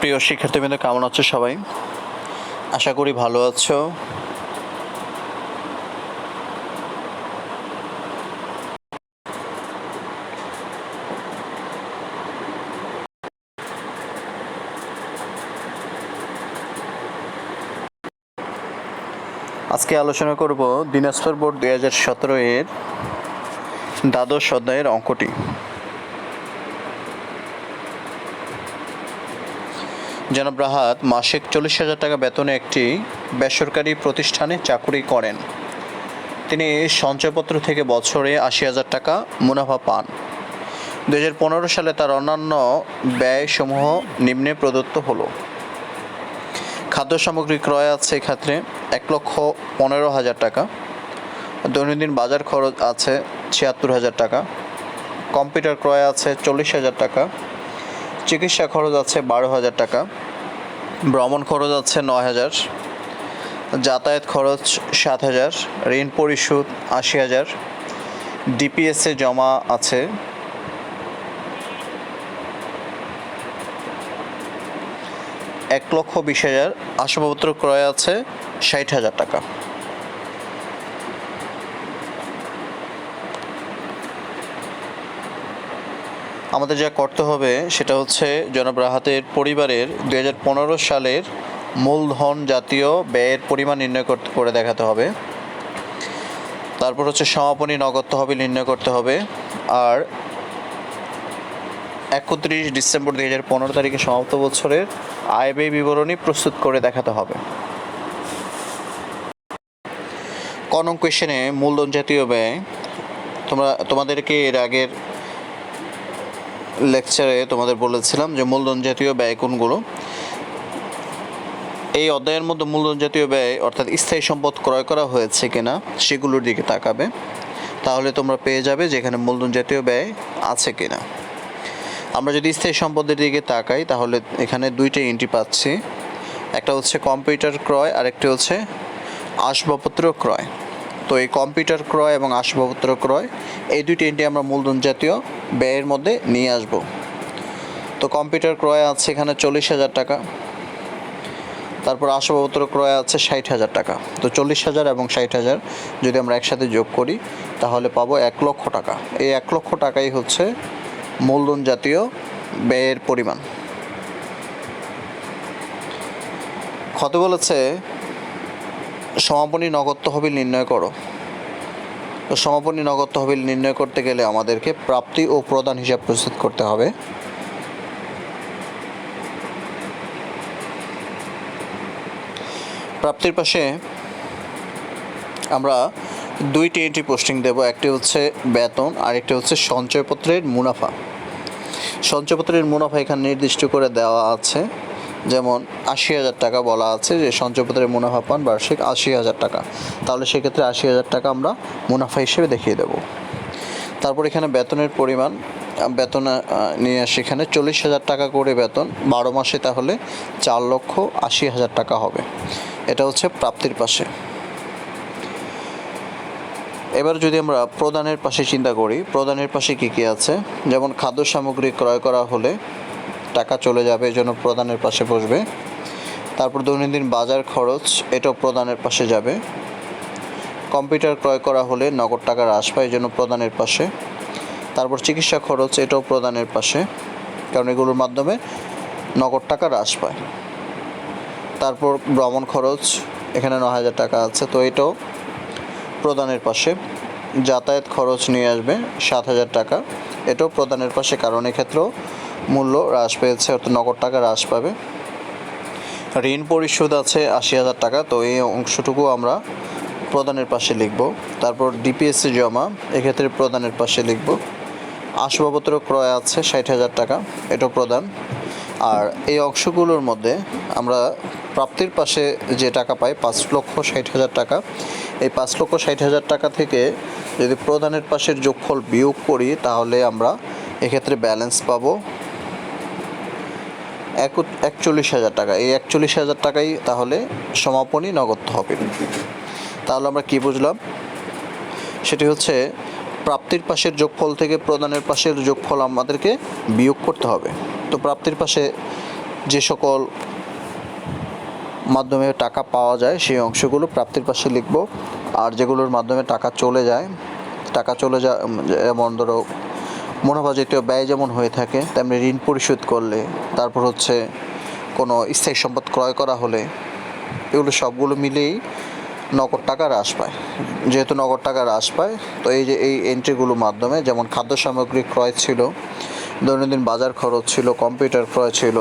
প্রিয় শিক্ষার্থীবৃন্দ, কেমন আছো সবাই? আশা করি ভালো আছো। আজকে আলোচনা করব দিনাজপুর বোর্ড দুই হাজার সতেরো এর দ্বাদশ অধ্যায়ের অঙ্কটি। জনাব রাহাত মাসিক চল্লিশ হাজার টাকা বেতনে একটি বেসরকারি প্রতিষ্ঠানে চাকুরি করেন। তিনি সঞ্চয়পত্র থেকে বছরে আশি হাজার টাকা মুনাফা পান। দু হাজার পনেরো সালে তার অন্যান্য ব্যয়সমূহ নিম্নে প্রদত্ত হলো। খাদ্য সামগ্রী ক্রয় আছে এক্ষেত্রে এক লক্ষ পনেরো হাজার টাকা। দৈনন্দিন বাজার খরচ আছে ছিয়াত্তর হাজার টাকা। কম্পিউটার ক্রয় আছে চল্লিশ হাজার টাকা। চিকিৎসা খরচ আছে বারো হাজার টাকা, ভ্রমণ খরচ আছে নয় হাজার, যাতায়াত খরচ সাত হাজার, ঋণ পরিশোধ আশি হাজার ডিপিএসে জমা আছে। এক লক্ষ বিশ হাজার আসবাবপত্র ক্রয় আছে ষাট হাজার টাকা। আমাদের যা করতে হবে সেটা হচ্ছে জনাব রাহাতের পরিবারের পনেরো সালের মূলধন জাতীয় ব্যয়ের পরিমাণ নির্ণয় করতে, করে দেখাতে হবে। তারপর হচ্ছে সমাপনী নগদ তহবিল নির্ণয় করতে হবে। আর একত্রিশ ডিসেম্বর দুই হাজার পনেরো তারিখে সমাপ্ত বছরের আয় ব্যয় বিবরণী প্রস্তুত করে দেখাতে হবে। কনং কোয়েশনে মূলধন জাতীয় ব্যয়, তোমরা, তোমাদেরকে এর আগের লেকচারে তোমাদের বলেছিলাম যে মূলধন জাতীয় ব্যয় কোনগুলো? এই অধ্যায়ের মধ্যে মূলধন জাতীয় ব্যয় অর্থাৎ স্থায়ী সম্পদ ক্রয় করা হয়েছে কিনা সেগুলোর দিকে তাকাবে। তাহলে তোমরা পেয়ে যাবে যে এখানে মূলধন জাতীয় ব্যয় আছে কিনা। আমরা যদি স্থায়ী সম্পদের দিকে তাকাই, তাহলে এখানে দুইটা এন্ট্রি পাচ্ছি। একটা হচ্ছে কম্পিউটার ক্রয় আর একটি হচ্ছে আসবাবপত্র ক্রয়। তো এই কম্পিউটার ক্রয় এবং আসবাবপত্র ক্রয়, এই দুইটি এন্ট্রি আমরা মূলধন জাতীয় ব্যয়ের মধ্যে নিয়ে আসব। তো কম্পিউটার ক্রয় আছে এখানে চল্লিশ হাজার টাকা, তারপর আসবাবপত্র ক্রয় আছে ষাট হাজার টাকা। তো চল্লিশ হাজার এবং ষাট হাজার যদি আমরা একসাথে যোগ করি, তাহলে পাবো এক লক্ষ টাকা। এই এক লক্ষ টাকাই হচ্ছে মূলধন জাতীয় ব্যয়ের পরিমাণ। ক্ষত বলেছে সমাপনী নগদ তহবিল নির্ণয় করো। তো সমাপনী নগদ তহবিল নির্ণয় করতে গেলে আমাদেরকে প্রাপ্তি ও প্রদান হিসাব প্রস্তুত করতে হবে। প্রাপ্তির পাশে আমরা দুইটি এন্ট্রি পোস্টিং দেব। একটি হচ্ছে বেতন আর একটি হচ্ছে সঞ্চয়পত্রের মুনাফা। সঞ্চয়পত্রের মুনাফা এখানে নির্দিষ্ট করে দেওয়া আছে। যেমন আশি হাজার টাকা বলা আছে যে সঞ্চয়পত্রের মুনাফা পান বার্ষিক আশি হাজার টাকা। তাহলে সেক্ষেত্রে আশি হাজার টাকা আমরা মুনাফা হিসেবে দেখিয়ে দেব। তারপর এখানে বেতনের পরিমাণ বেতন নিয়ে আসি এখানে চল্লিশ হাজার টাকা করে বেতন, বারো মাসে তাহলে চার লক্ষ আশি হাজার টাকা হবে। এটা হচ্ছে প্রাপ্তির পাশে। এবার যদি আমরা প্রদানের পাশে চিন্তা করি, প্রদানের পাশে কী কী আছে? যেমন খাদ্য সামগ্রী ক্রয় করা হলে টাকা চলে যাবে, এই জন্য প্রদানের পাশে বসবে। তারপর দৈনন্দিন বাজার খরচ, এটাও প্রদানের পাশে যাবে। কম্পিউটার ক্রয় করা হলে নগদ টাকা হ্রাস পায় এই জন্য প্রদানের পাশে। তারপর চিকিৎসা খরচ, এটাও প্রদানের পাশে, কারণ এগুলোর মাধ্যমে নগদ টাকা হ্রাস পায়। তারপর ভ্রমণ খরচ, এখানে ন হাজার টাকা আছে, তো এটাও প্রদানের পাশে। যাতায়াত খরচ নিয়ে আসবে সাত হাজার টাকা, এটাও প্রদানের পাশে, কারণ এক্ষেত্রেও মূল্য হ্রাস পেয়েছে, অর্থাৎ নগদ টাকা হ্রাস পাবে। ঋণ পরিশোধ আছে আশি হাজার টাকা, তো এই অংশটুকু আমরা প্রদানের পাশে লিখব। তারপর ডিপিএসসি জমা, এক্ষেত্রে প্রদানের পাশে লিখব। আসবাবপত্র ক্রয় আছে ষাট হাজার টাকা, এটাও প্রদান। আর এই অংশগুলোর মধ্যে আমরা প্রাপ্তির পাশে যে টাকা পাই, পাঁচ লক্ষ ষাট হাজার টাকা। এই পাঁচ লক্ষ ষাট হাজার টাকা থেকে যদি প্রদানের পাশের যোগফল বিয়োগ করি, তাহলে আমরা এক্ষেত্রে ব্যালেন্স পাবো। একচল্লিশ হাজার টাকা। এই একচল্লিশ হাজার টাকাই তাহলে সমাপনী নগদ হবে তাহলে আমরা কি বুঝলাম? সেটি হচ্ছে প্রাপ্তির পাশের যোগফল থেকে প্রদানের পাশের যোগফল আমাদেরকে বিয়োগ করতে হবে। তো প্রাপ্তির পাশে যে সকল মাধ্যমে টাকা পাওয়া যায়, সেই অংশগুলো প্রাপ্তির পাশে লিখব। আর যেগুলোর মাধ্যমে টাকা চলে যায়, টাকা চলে যায় যেমন ধরো মুনাফা জাতীয় ব্যয় যেমন হয়ে থাকে, তেমনি ঋণ পরিশোধ করলে, তারপর হচ্ছে কোনো স্থায়ী সম্পদ ক্রয় করা হলে, এগুলো সবগুলো মিলেই নগদ টাকা হ্রাস পায়। যেহেতু নগদ টাকা হ্রাস পায়, তো এই যে এই এন্ট্রিগুলোর মাধ্যমে, যেমন খাদ্য সামগ্রী ক্রয় ছিল, দৈনন্দিন বাজার খরচ ছিল, কম্পিউটার ক্রয় ছিল,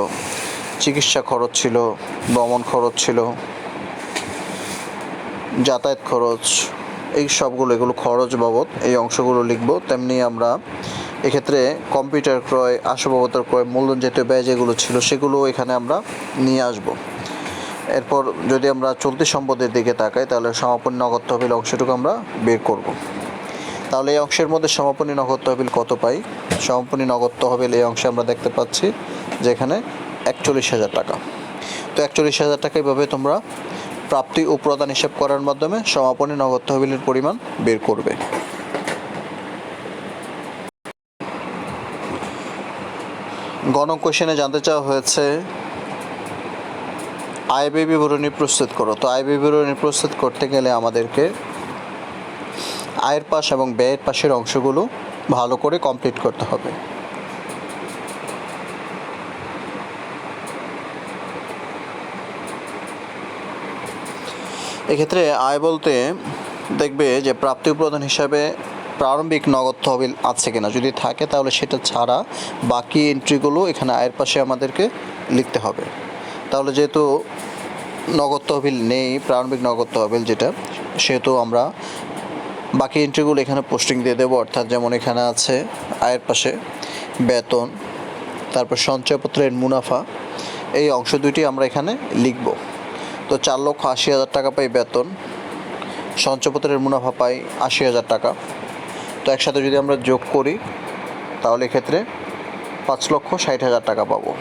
চিকিৎসা খরচ ছিল, ভ্রমণ খরচ ছিল, যাতায়াত খরচ, এই সবগুলো, এগুলো খরচ বাবদ, এই অংশগুলো লিখব। তেমনি আমরা এক্ষেত্রে কম্পিউটার ক্রয়, আসবাবপত্র ক্রয় মূলধন জাতীয় ব্যয় যেগুলো ছিল, সেগুলো এখানে আমরা নিয়ে আসব। এরপর যদি আমরা চলতি সম্পদের দিকে তাকাই, তাহলে সমাপনী নগদ তহবিল অংশটুকু আমরা বের করব। তাহলে এই অংশের মধ্যে সমাপনী নগদ তহবিল কত পাই? সমাপনী নগদ তহবিল এই অংশে আমরা দেখতে পাচ্ছি, যেখানে একচল্লিশ হাজার টাকা। তো একচল্লিশ হাজার টাকা এভাবে তোমরা প্রাপ্তি ও প্রদান হিসাব করার মাধ্যমে সমাপনী নগদ তহবিলের পরিমাণ বের করবে। গণ কোশ্চেনে জানতে চাওয়া হয়েছে ব্যয় বিবরণী প্রস্তুত করো। তো ব্যয় বিবরণী প্রস্তুত করতে গেলে আমাদেরকে আয়ের পাশ এবং ব্যয়ের পাশের অংশগুলো ভালো করে কমপ্লিট করতে হবে। এক্ষেত্রে আয় বলতে দেখবে যে প্রাপ্তি প্রদান হিসাবে প্রারম্ভিক নগদ তহবিল আছে কিনা যদি থাকে, তাহলে সেটা ছাড়া বাকি এন্ট্রিগুলো এখানে আয়ের পাশে আমাদেরকে লিখতে হবে। তাহলে যেহেতু নগদ তহবিল নেই, প্রারম্ভিক নগদ তহবিল যেটা, সেহেতু আমরা বাকি এন্ট্রিগুলো এখানে পোস্টিং দিয়ে দেবো, অর্থাৎ যেমন এখানে আছে আয়ের পাশে বেতন, তারপর সঞ্চয়পত্রের মুনাফা, এই অংশ দুইটি আমরা এখানে লিখব। তো চার লক্ষ আশি হাজার টাকা পাই বেতন, সঞ্চয়পত্রের মুনাফা পাই আশি হাজার টাকা। একসাথে যদি আমরা যোগ করি তাহলে এক্ষেত্রে পাঁচ লক্ষ ষাট হাজার টাকা পাবো।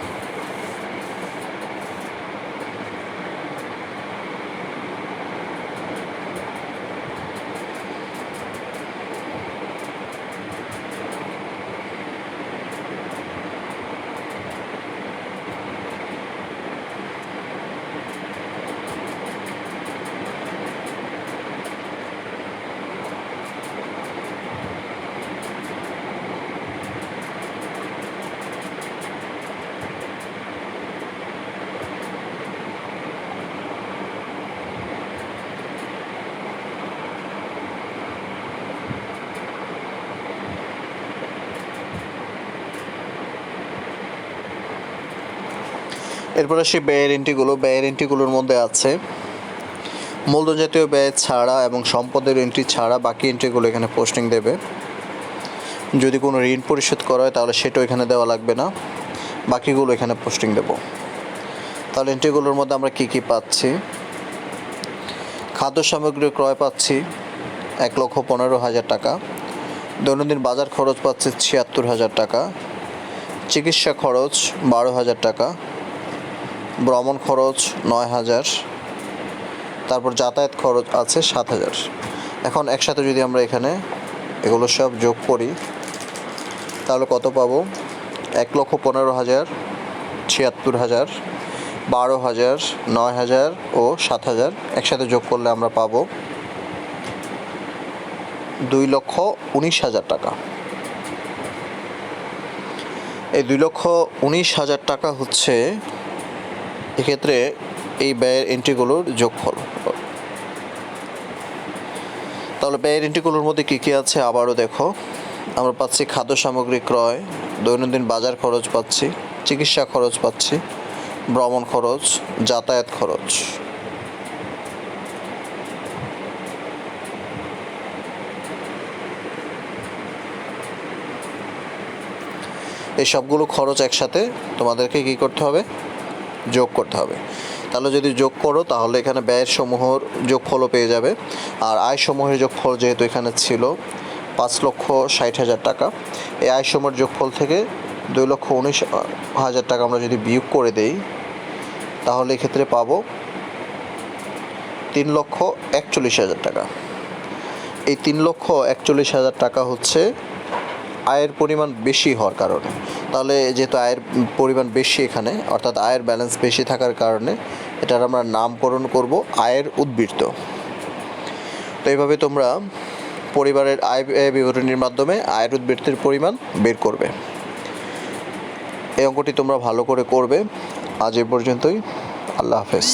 এরপর আসি ব্যয়ের এন্ট্রিগুলো, ব্যয়ের এন্ট্রিগুলোর মধ্যে আছে মূলধন জাতীয় ব্যয় ছাড়া এবং সম্পদের এন্ট্রি ছাড়া বাকি এন্ট্রিগুলো এখানে পোস্টিং দেবে। যদি কোনো ঋণ পরিশোধ করা হয়, তাহলে সেটাও এখানে দেওয়া লাগবে না। বাকিগুলো এখানে পোস্টিং দেব। তাহলে এন্ট্রিগুলোর মধ্যে আমরা কী কী পাচ্ছি? খাদ্য সামগ্রী ক্রয় পাচ্ছি এক লক্ষ পনেরো হাজার টাকা। দৈনন্দিন বাজার খরচ পাচ্ছি ছিয়াত্তর হাজার টাকা। চিকিৎসা খরচ বারো হাজার টাকা। ভ্রমণ খরচ নয় হাজার। তারপর যাতায়াত খরচ আছে সাত হাজার। এখন একসাথে যদি আমরা এখানে এগুলো সব যোগ করি, তাহলে কত পাবো? এক লক্ষ পনেরো হাজার, ছিয়াত্তর হাজার, বারো হাজার, নয় হাজার ও সাত হাজার একসাথে যোগ করলে আমরা পাবো দুই লক্ষ উনিশ হাজার টাকা। এই দুই লক্ষ উনিশ হাজার টাকা হচ্ছে এক্ষেত্রে এই ব্যয়ের এন্ট্রিগুলোর যোগফল। তাহলে ব্যয়ের এন্ট্রিগুলোর মধ্যে কী কী আছে? আবারও দেখো। আমরা পাচ্ছি খাদ্য সামগ্রী ক্রয়, দৈনন্দিন বাজার খরচ পাচ্ছি, চিকিৎসা খরচ পাচ্ছি, ভ্রমণ খরচ, যাতায়াত খরচ। এই সবগুলো খরচ একসাথে তোমাদেরকে কী করতে হবে? যোগ করতে হবে। তাহলে যদি যোগ করো, তাহলে এখানে ব্যয়ের সমূহর যোগফলও পেয়ে যাবে। আর আয় সমূহের যোগফল যেহেতু এখানে ছিল পাঁচ লক্ষ ষাট হাজার টাকা, এই আয় সমূহের যোগফল থেকে দুই লক্ষ উনিশ হাজার টাকা আমরা যদি বিয়োগ করে দেই, তাহলে এক্ষেত্রে পাবো তিন লক্ষ একচল্লিশ হাজার টাকা। এই তিন লক্ষ একচল্লিশ হাজার টাকা হচ্ছে আয়ের পরিমাণ বেশি হওয়ার কারণে। তাহলে যেহেতু আয়ের পরিমাণ বেশি এখানে, অর্থাৎ আয়ের ব্যালেন্স বেশি থাকার কারণে এটার আমরা নামকরণ করব আয়ের উদ্বৃত্ত। তো এইভাবে তোমরা পরিবারের আয় বিবরণীর মাধ্যমে আয়ের উদ্বৃত্তের পরিমাণ বের করবে। এই অঙ্কটি তোমরা ভালো করে করবে। আজ এ পর্যন্তই। আল্লাহ হাফেজ।